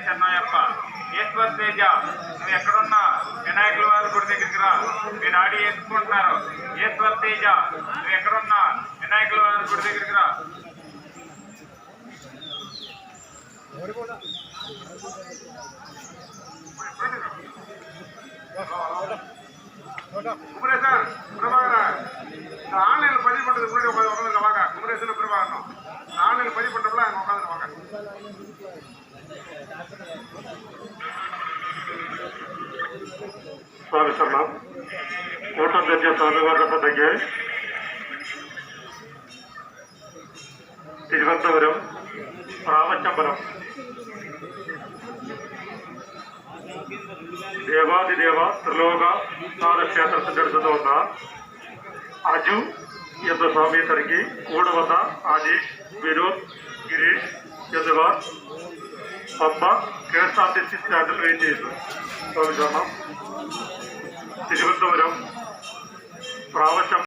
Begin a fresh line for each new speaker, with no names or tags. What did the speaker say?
చెన్నయ్యప్ప ఈశ్వర్ తేజ నువ్వు ఎక్కడున్నా వినాయకుల వారి గుడి దగ్గరికి రా మీ డాడీ ఎత్తుకుంటున్నారు ఈశ్వర్ తేజ నువ్వు ఎక్కడున్నా వినాయకుల వారి గుడి దగ్గరికి రా
குமரேசன் பிரபாகரன் இந்த ஆன்லைன்ல பதிவு பண்றது முன்னாடி உட்காந்து உட்காந்து வாங்க குமரேசன்
ಸ್ವಾಮಿ ಶರಣ ಊಟದಜ್ಜ ಸ್ವಾಮಿವಾರ ಸಭೆಗೆ തിരുവനന്തപുരം പ്രാവച്ചമ്പലം ദേവാദിദേവ ത്രിലോക ക്ഷേത്രത്തിന്റെ അടുത്ത് വന്ന അജു എന്ന സ്വാമിയെ തിരക്കി കൂടെ വന്ന അജീഷ് വിനോദ് ഗിരീഷ് എന്നിവർ Pamba K S R T C സ്റ്റാൻഡിൽ വെയിറ്റ് ചെയ്യുന്നു സ്വാമി ശരണം തിരുവനന്തപുരം പ്രാവശ്യം